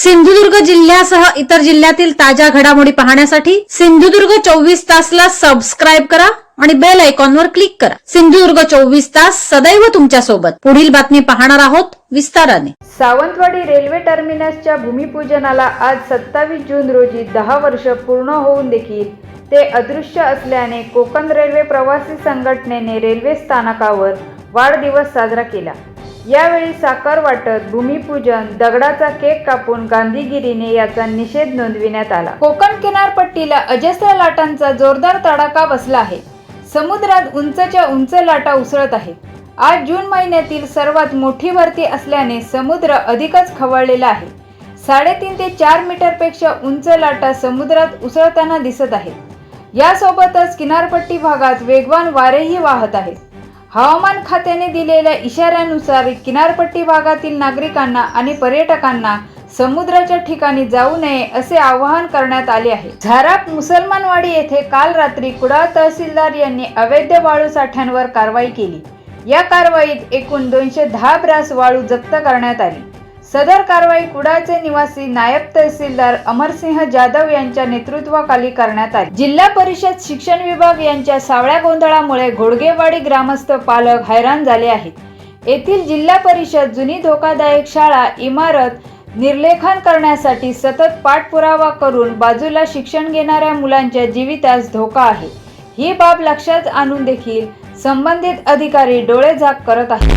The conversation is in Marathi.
सिंधुदुर्ग जिल्ह्यासह इतर जिल्ह्यातील ताज्या घडामोडी पाहण्यासाठी सिंधुदुर्ग चोवीस तासला सबस्क्राईब करा आणि बेल आयकॉनवर क्लिक करा. सिंधुदुर्ग चोवीस तास सदैव तुमच्यासोबत पुढील बातमी पाहणार आहोत विस्ताराने. सावंतवाडी रेल्वे टर्मिनसच्या भूमिपूजनाला आज सत्तावीस जून रोजी दहा वर्ष पूर्ण होऊन देखील ते अदृश्य असल्याने कोकण रेल्वे प्रवासी संघटनेने रेल्वे स्थानकावर वाढदिवस साजरा केला. यावेळी साखर वाटत भूमिपूजन दगडाचा केक कापून गांधीगिरीने याचा निषेध नोंदविण्यात आला. कोकण किनारपट्टीला अजस्र लाटांचा जोरदार तडाखा बसला आहे. समुद्रात उंचच्या उंच लाटा उसळत आहेत. आज जून महिन्यातील सर्वात मोठी भरती असल्याने समुद्र अधिकच खवळलेला आहे. साडेतीन ते चार मीटरपेक्षा उंच लाटा समुद्रात उसळताना दिसत आहेत. यासोबतच किनारपट्टी भागात वेगवान वारेही वाहत आहेत. हवामान खात्याने दिलेल्या इशाऱ्यानुसार किनारपट्टी भागातील नागरिकांना आणि पर्यटकांना समुद्राच्या ठिकाणी जाऊ नये असे आवाहन करण्यात आले आहे. झाराप मुसलमानवाडी येथे काल रात्री कुडाळ तहसीलदार यांनी अवैध वाळू साठ्यांवर कारवाई केली. या कारवाईत एकूण दोनशे दहा ब्रास वाळू जप्त करण्यात आली. सदर कारवाई कुडाळचे निवासी नायब तहसीलदार अमरसिंह जाधव यांच्या नेतृत्वाखाली करण्यात आली. जिल्हा परिषद शिक्षण विभाग यांच्या सावळ्या गोंधळामुळे घोडगेवाडी ग्रामस्थ पालक हैराण झाले आहेत. येथील जिल्हा परिषद जुनी धोकादायक शाळा इमारत निर्लेखन करण्यासाठी सतत पाठपुरावा करून बाजूला शिक्षण घेणाऱ्या मुलांच्या जीवितास धोका आहे. ही बाब लक्षात आणून देखील संबंधित अधिकारी डोळे झाक करत आहेत.